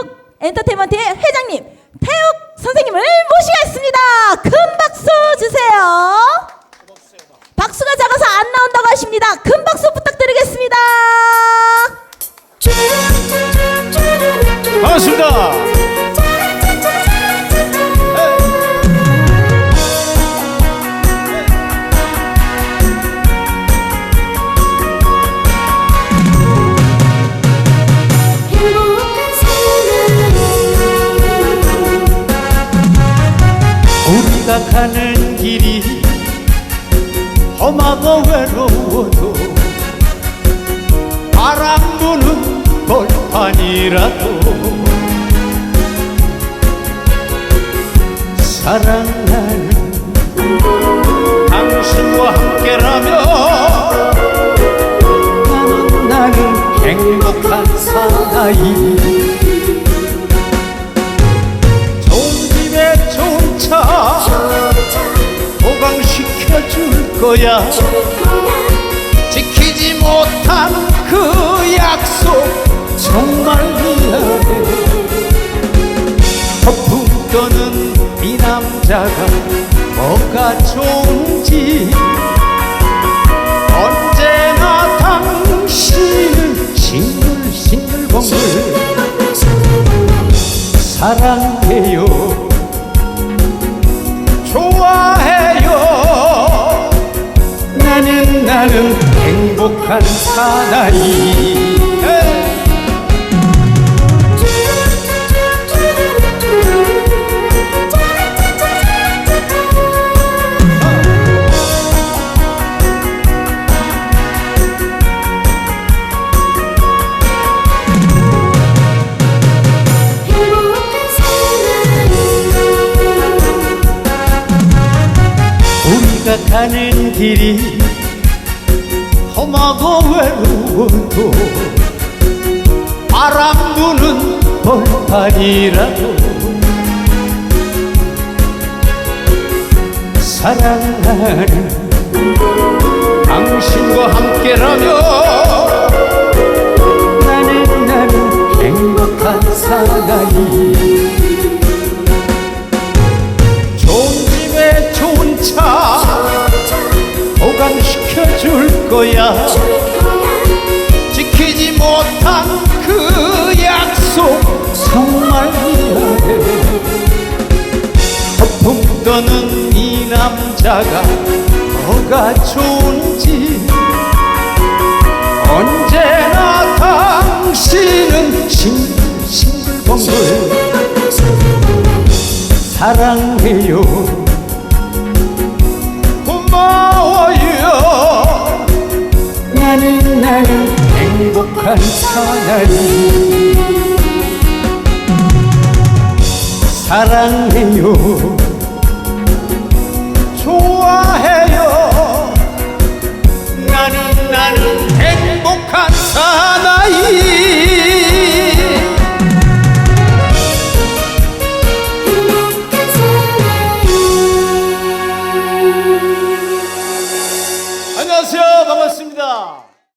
태욱 엔터테인먼트의 회장님 태욱 선생님을 모시겠습니다. 큰 박수 주세요. 박수가 작아서 안 나온다고 하십니다. 큰 박수 부탁드리겠습니다. 반갑습니다. 우리가 가는 길이 험하고 외로워도 바람 부는 벌판이라도 사랑하는 당신과 함께라면 나는 나는 행복한 사나이 거야. 지키지 못한 그 약속 정말 미안해. 허풍 떠는 이 남자가 뭐가 좋은지 언제나 당신은 싱글싱글벙글 사랑해요 행복한 사나이. 우리가 가는 길이 험하고 외로워도 바람 부는 벌판이라도 사랑하는 당신과 함께라면 보강시켜줄 거야. 지키지 못한 그 약속 정말 미안해. 허풍 떠는 이 남자가 뭐가 좋은지. 언제나 당신은 싱글싱글벙글 사랑해요 사나이 사랑해요